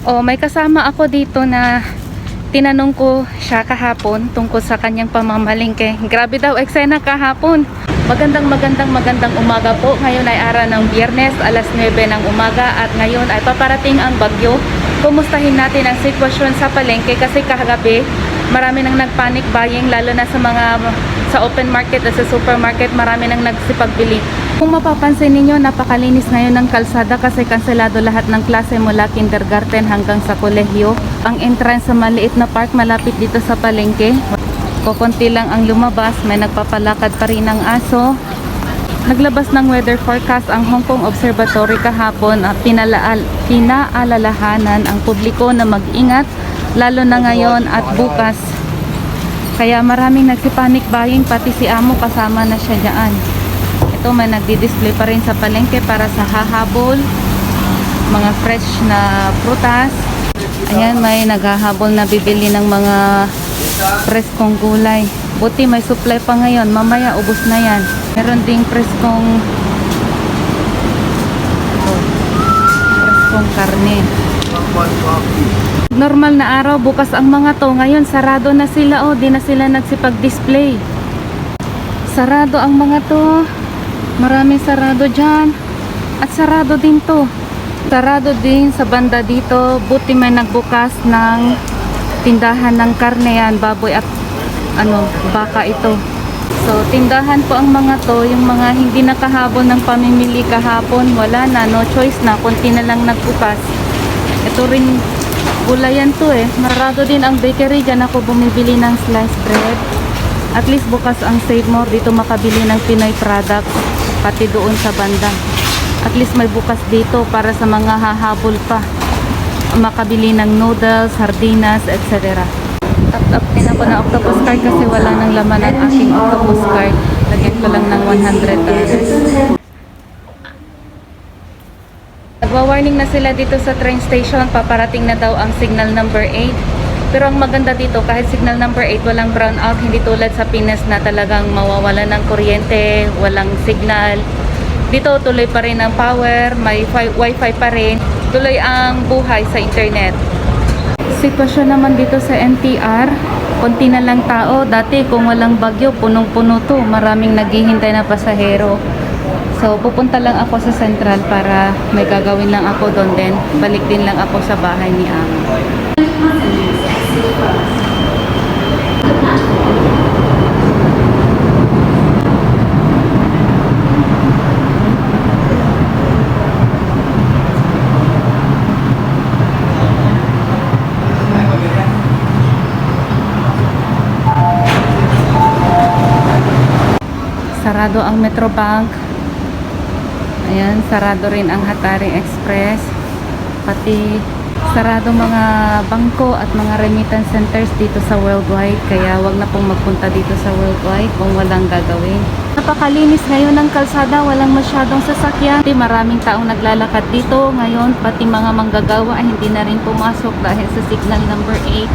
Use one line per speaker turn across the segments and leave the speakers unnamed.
O may kasama ako dito na tinanong ko siya kahapon tungkol sa kanyang pamamalingke. Grabe daw eksena kahapon. Magandang magandang magandang umaga po. Ngayon ay araw ng biyernes, alas 9 ng umaga at ngayon ay paparating ang bagyo. Kumustahin natin ang sitwasyon sa palengke kasi kagabi marami nang nagpanic buying lalo na sa mga sa open market at sa supermarket marami nang nagsipagbili. Kung mapapansin ninyo, napakalinis ngayon ng kalsada kasi kanselado lahat ng klase mula kindergarten hanggang sa kolehiyo. Ang entrance sa maliit na park malapit dito sa palengke. Kukunti lang ang lumabas, may nagpapalakad pa rin ng aso. Naglabas ng weather forecast ang Hong Kong Observatory kahapon at pinalaal, pinaalalahanan ang publiko na mag-ingat lalo na ngayon at bukas. Kaya maraming nagsipanic buying pati si Amo kasama na siya dyan. Ito may nagdi-display pa rin sa palengke para sa hahabol, mga fresh na prutas. Ayan, may naghahabol na bibili ng mga preskong gulay. Buti may supply pa ngayon. Mamaya ubos na yan. Meron ding preskong ito, preskong karne. Normal na araw, bukas ang mga to. Ngayon, sarado na sila. Oh, di na sila nagsipag-display. Sarado ang mga to. Maraming sarado dyan. At sarado din to. Sarado din sa banda dito. Buti may nagbukas ng tindahan ng karne yan. Baboy at ano, baka ito. So, tindahan po ang mga to. Yung mga hindi nakahabol ng pamimili kahapon. Wala na. No choice na. Kunti na lang nagbukas. Ito rin gulayan to eh. Marado din ang bakery. Diyan ako bumibili ng sliced bread. At least bukas ang Save More. Dito makabili ng Pinoy product. Pati doon sa banda. At least may bukas dito para sa mga hahabol pa. Makabili ng noodles, sardinas, etc. Tap up din ako na octopus card kasi wala nang laman ang aking octopus card. Lagyan ko lang ng 100 dollars. Nagwa-warning na sila dito sa train station. Paparating na daw ang signal number 8. Pero ang maganda dito, kahit signal number 8, walang brownout. Hindi tulad sa Pinas na talagang mawawala ng kuryente, walang signal. Dito tuloy pa rin ang power, may fi- wifi pa rin. Tuloy ang buhay sa internet. Sitwasyon naman dito sa NTR, konti na lang tao. Dati kung walang bagyo, punong-puno to. Maraming naghihintay na pasahero. So, pupunta lang ako sa Central para may gagawin lang ako doon din. Balik din lang ako sa bahay ni Amo. Sarado ang Metrobank. Ayan, sarado rin ang Hatari Express. Pati sarado mga bangko at mga remittance centers dito sa Worldwide. Kaya wag na pong magpunta dito sa Worldwide kung walang gagawin. Napakalinis ngayon ng kalsada, walang masyadong sasakyan. Pati maraming taong naglalakad dito. Ngayon, pati mga manggagawa hindi na rin pumasok dahil sa signal number 8.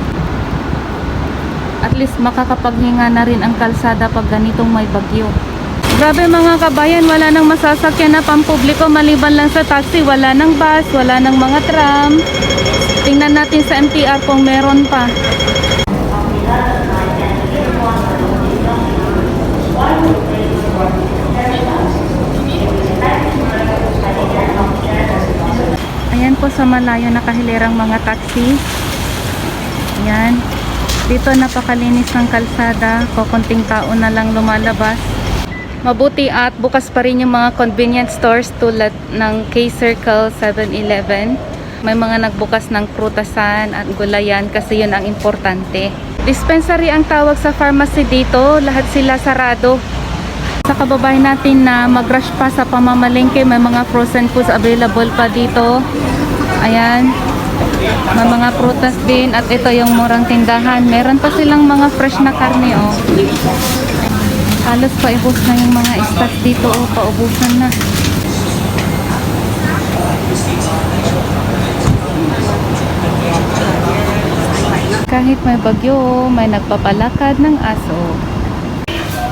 At least makakapaghinga na rin ang kalsada pag ganitong may bagyo. Grabe mga kabayan, wala nang masasakyan na pampubliko maliban lang sa taxi, wala nang bus, wala nang mga tram. Tingnan natin sa MTR kung meron pa. Ayan po sa malayo nakahilirang mga taxi. Ayan. Dito napakalinis ng kalsada, kukunting tao na lang lumalabas. Mabuti at bukas pa rin yung mga convenience stores tulad ng K-Circle 7-Eleven. May mga nagbukas ng prutasan at gulayan kasi yun ang importante. Dispensary ang tawag sa pharmacy dito, lahat sila sarado. Sa kababayan natin na mag-rush pa sa pamamalengke, may mga frozen foods available pa dito. Ayan. May mga prutas din at ito yung murang tindahan. Meron pa silang mga fresh na karne oh. Halos paubos na yung mga stocks dito oh, paubusan na. Kahit may bagyo, may nagpapalakad ng aso.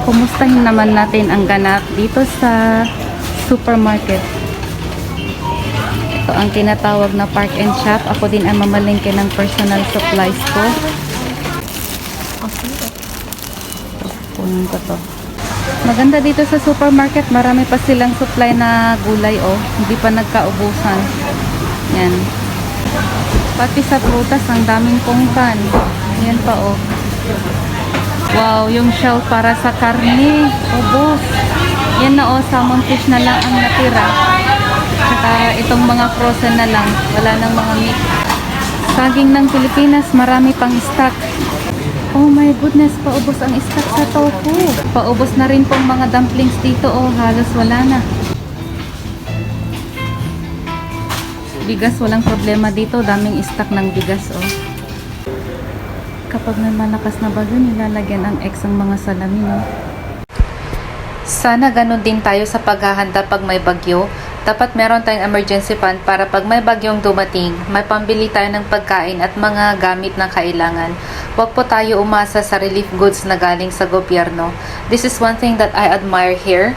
Kumustahin naman natin ang ganap dito sa supermarket. Ito ang tinatawag na park and shop. Ako din ang mamalingke ng personal supplies ko. Kunin ko to. Maganda dito sa supermarket. Marami pa silang supply na gulay oh. Hindi pa nagkaubusan. Yan. Pati sa prutas, ang daming pungkan. Yan pa oh. Wow, yung shell para sa karne. Ubus. Yan na oh, salmon fish na lang ang natira. Tsaka itong mga frozen na lang. Wala nang mga meat. Saging ng Pilipinas, marami pang stock. Oh my goodness, paubos ang stock sa tofu. Paubos na rin pong mga dumplings dito. Oh, halos wala na. Bigas, walang problema dito. Daming stock ng bigas, oh. Kapag may malakas na bagyo, nilalagyan ang ex ang mga salamin, oh. Sana ganun din tayo sa paghahanda pag may bagyo. Dapat meron tayong emergency fund para pag may bagyong dumating, may pambili tayo ng pagkain at mga gamit na kailangan. Huwag po tayo umasa sa relief goods na galing sa gobyerno. This is one thing that I admire here.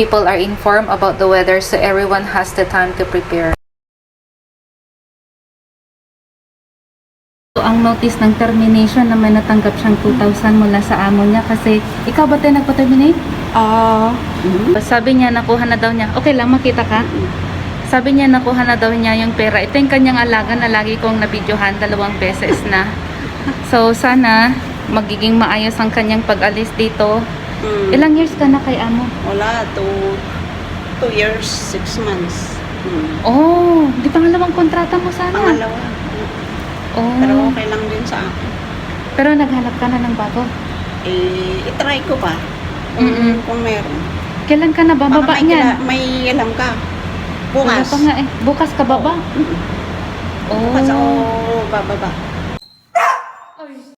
People are informed about the weather so everyone has the time to prepare. Ang notice ng termination na may natanggap siyang 2,000 mula sa amo niya kasi ikaw ba tayo nagpa-terminate?
Ah,
Sabi niya nakuha na daw niya. Okay lang, makita ka? Sabi niya nakuha na daw niya yung pera. Ito yung kanyang alaga na lagi kong nabidyohan dalawang beses na. So sana magiging maayos ang kanyang pag-alis dito.
mm,
Ilang years ka na kay amo?
wala, two, two years, six months. Mm.
Oh, di pangalawang kontrata mo sana.
Pangalawa.
Oh.
Pero okay lang din sa akin.
Pero naghanap ka na ng bago.
Eh, itry ko pa.
Mm-mm.
kung meron.
Kailan ka na
Baka
bababa
may,
niyan?
kila- may alam ka.
Wala
Bukas.
pa nga eh. Bukas ka baba?
Mm-mm.
Oh.
Bukas ako bababa.